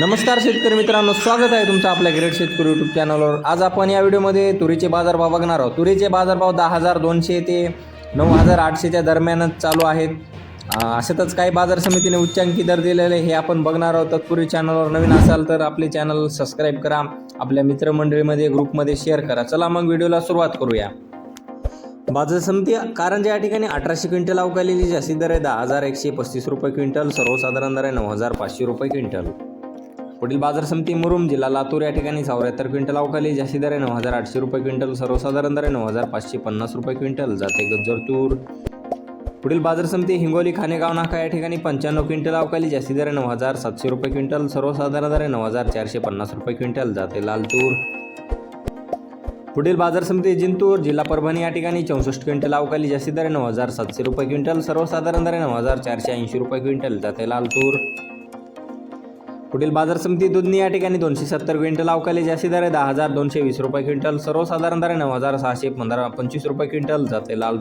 नमस्कार शेतकरी मित्रांनो स्वागत आहे तुमचं आपल्या ग्रेट शेतकरी यूट्यूब चॅनलवर आज आपण या व्हिडिओमध्ये तुरीचे बाजारभाव बघणार आहोत. तुरीचे बाजारभाव दहा हजार दोनशे ते नऊ हजार आठशेच्या दरम्यानच चालू आहेत. अशातच काही बाजार समितीने उच्चांकी दर दिलेले हे आपण बघणार आहोत. तत्पूर्वी चॅनलवर नवीन असाल तर आपले चॅनल सबस्क्राईब करा. आपल्या मित्रमंडळीमध्ये ग्रुपमध्ये शेअर करा. चला मग व्हिडिओला सुरुवात करूया. बाजार समिती कारंजा या ठिकाणी अठराशे क्विंटल अवकालेली जास्तीत दर आहे दहा हजार एकशे पस्तीस रुपये क्विंटल सर्वसाधारण दर आहे नऊ हजार पाचशे रुपये क्विंटल. पुढील बाजार समिती मुरुम जिल्हा लातूर या ठिकाणी चौऱ्याहत्तर क्विंटल अवकाली जास्ती दर नऊ हजार आठशे रुपये क्विंटल सर्वसाधारण दर नऊ हजार पाचशे पन्नास रुपये क्विंटल जाते गज्जर तूर पुढील बाजार समिती हिंगोली खानेगाव नाका या ठिकाणी पंच्याण्णव क्विंटल अवकाली जास्ती दर नऊ हजार सातशे रुपये क्विंटल सर्वसाधारण दर नऊ हजार चारशे पन्नास रुपये क्विंटल जाते लाल तूर पुढील बाजार समिती जिंतूर जिल्हा परभणी या ठिकाणी चौसष्ट क्विंटल अवकाली जास्ती दर नऊ हजार सातशे रुपये क्विंटल सर्वसाधारण दर नऊ हजार चारशे ऐंशी रुपये क्विंटल जाते लाल तूर पुढील बाजार समिती दुधनी या ठिकाणी दोनशे सत्तर क्विंटल अवकाली जास्ती दर आहे. दहा हजार दोनशे वीस रुपये क्विंटल सर्वसाधारण दर आहे. नऊ हजार सहाशे पंधरा पंचवीस रुपये क्विंटल जाते लाल